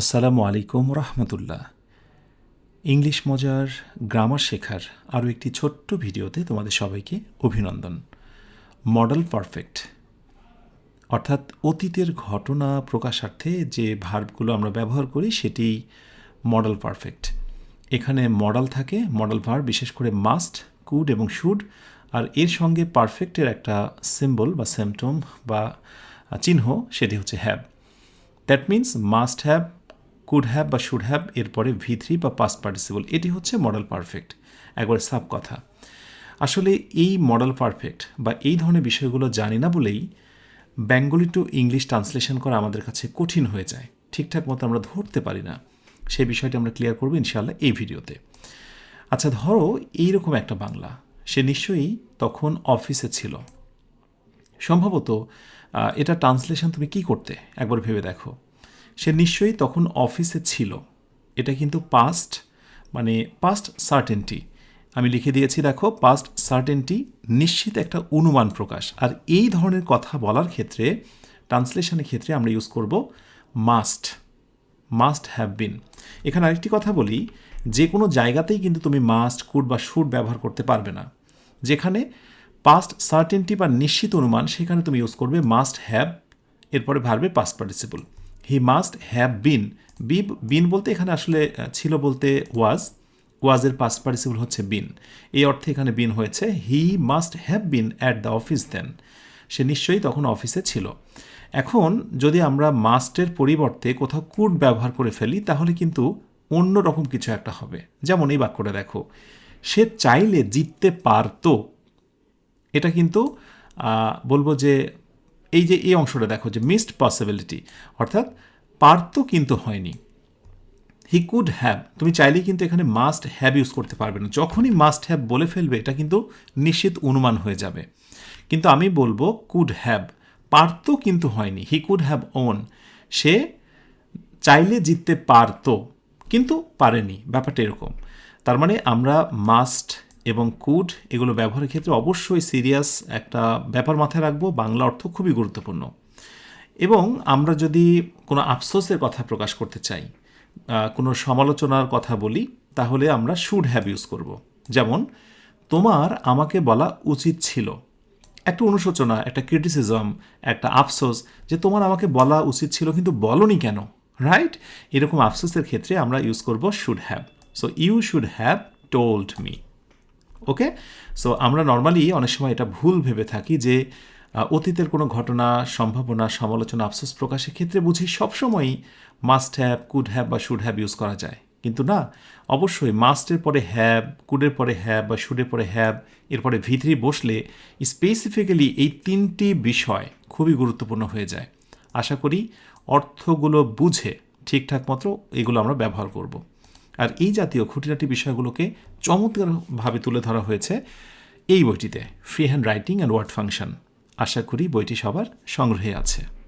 আসসালামু আলাইকুম রহমতুল্লাহ। ইংলিশ মজার গ্রামার শেখার আরও একটি ছোট্ট ভিডিওতে তোমাদের সবাইকে অভিনন্দন। Modal perfect. অর্থাৎ অতীতের ঘটনা প্রকাশার্থে যে ভার্বগুলো আমরা ব্যবহার করি সেটি মডেল পারফেক্ট। এখানে মডেল থাকে, মডেল ভার্ব বিশেষ করে মাস্ট, কুড এবং শুড, আর এর সঙ্গে পারফেক্টের একটা সিম্বল বা সিমটম বা চিহ্ন, সেটি হচ্ছে have. That means must have could have বা শুড হ্যাভ এরপরে ভি থ্রি বা পাস্ট পার্টিসিপল এটি হচ্ছে মডেল পারফেক্ট একবার সাব কথা। আসলে এই মডেল পারফেক্ট বা এই ধরনের বিষয়গুলো জানি না বলেই বেঙ্গলি টু ইংলিশ ট্রান্সলেশন করা আমাদের কাছে কঠিন হয়ে যায়। ঠিকঠাক মতো আমরা ধরতে পারি না। সেই বিষয়টি আমরা ক্লিয়ার করব ইনশাআল্লাহ এই ভিডিওতে। আচ্ছা ধরো এইরকম একটা বাংলা। সে নিশ্চয়ই তখন অফিসে ছিল। সম্ভবত এটা ট্রান্সলেশন তুমি কি করতে? একবার ভেবে দেখো। সে নিশ্চয়ই তখন অফিসে ছিল। এটা কিন্তু পাস্ট মানে পাস্ট সার্টেনটি আমি লিখে দিয়েছি, দেখো পাস্ট সার্টেনটি নিশ্চিত একটা অনুমান প্রকাশ। আর এই ধরনের কথা বলার ক্ষেত্রে ট্রান্সলেশনের ক্ষেত্রে আমরা ইউজ করব মাস্ট মাস্ট হ্যাভ বিন এখানে আরেকটি কথা বলি, যে কোনো জায়গাতেই কিন্তু তুমি মাস্ট কুড বা শুড ব্যবহার করতে পারবে না। যেখানে পাস্ট সার্টেনটি বা নিশ্চিত অনুমান, সেখানে তুমি ইউজ করবে মাস্ট হ্যাভ এরপরে ভার্বে past participle he must have been be been বলতে এখানে আসলে ছিল বলতে ওয়াজ ওয়াজের পাস পার্টিসিপল হচ্ছে বিন এই অর্থে এখানে বিন হয়েছে। He must have been at the office then সে নিশ্চয়ই তখন অফিসে ছিল। এখন যদি আমরা মাস্টের পরিবর্তে কোথাও কুড ব্যবহার করে ফেলি, তাহলে কিন্তু অন্য রকম কিছু একটা হবে। যেমন এই বাক্যটা দেখো। সে চাইলে জিততে পারতো। এটা কিন্তু বলব যে এই যে, এই অংশটা দেখো যে মিসড পসিবিলিটি অর্থাৎ পারতো কিন্তু হয়নি। হি কুড হ্যাভ তুমি চাইলেই কিন্তু এখানে মাস্ট হ্যাভ ইউজ করতে পারবে না। যখনই মাস্ট হ্যাভ বলে ফেলবে, এটা কিন্তু নিশ্চিত অনুমান হয়ে যাবে। কিন্তু আমি বলব কুড হ্যাভ পারতো কিন্তু হয়নি। হি কুড হ্যাভ ওন সে চাইলে জিততে পারতো, কিন্তু পারেনি। ব্যাপারটা এরকম। তার মানে আমরা মাস্ট এবং কুড এগুলো ব্যবহারের ক্ষেত্রে অবশ্যই সিরিয়াস একটা ব্যাপার মাথায় রাখব। বাংলা অর্থ খুবই গুরুত্বপূর্ণ। এবং আমরা যদি কোনো আফসোসের কথা প্রকাশ করতে চাই কোনো সমালোচনার কথা বলি, তাহলে আমরা শুড হ্যাভ ইউজ করব। যেমন, তোমার আমাকে বলা উচিত ছিল। একটা অনুশোচনা, একটা ক্রিটিসিজম একটা আফসোস যে তোমার আমাকে বলা উচিত ছিল কিন্তু বলনি কেন রাইট এরকম আফসোসের ক্ষেত্রে আমরা ইউজ করব should have so you should have told me okay so আমরা নর্মালি অনেক সময় এটা ভুল ভেবে থাকি যে অতীতের কোনো ঘটনা, সম্ভাবনা, সমালোচনা, আফসোস প্রকাশের ক্ষেত্রে বুঝি সবসময়ই মাস্ট হ্যাভ কুড হ্যাভ বা শুড হ্যাভ ইউজ করা যায়। কিন্তু না, অবশ্যই মাস্টের পরে হ্যাভ কুডের পরে হ্যাভ বা শুডের পরে হ্যাভ এরপরে ভিতরি বসলে স্পেসিফিক্যালি এই তিনটি বিষয় খুবই গুরুত্বপূর্ণ হয়ে যায়। আশা করি অর্থগুলো বুঝে ঠিকঠাক মতো এগুলো আমরা ব্যবহার করব। আর এই জাতীয় খুঁটিনাটি বিষয়গুলোকে চমৎকারভাবে তুলে ধরা হয়েছে এই বইটিতে free handwriting and word function আশা করি বইটি সবার সংগ্রহে আছে।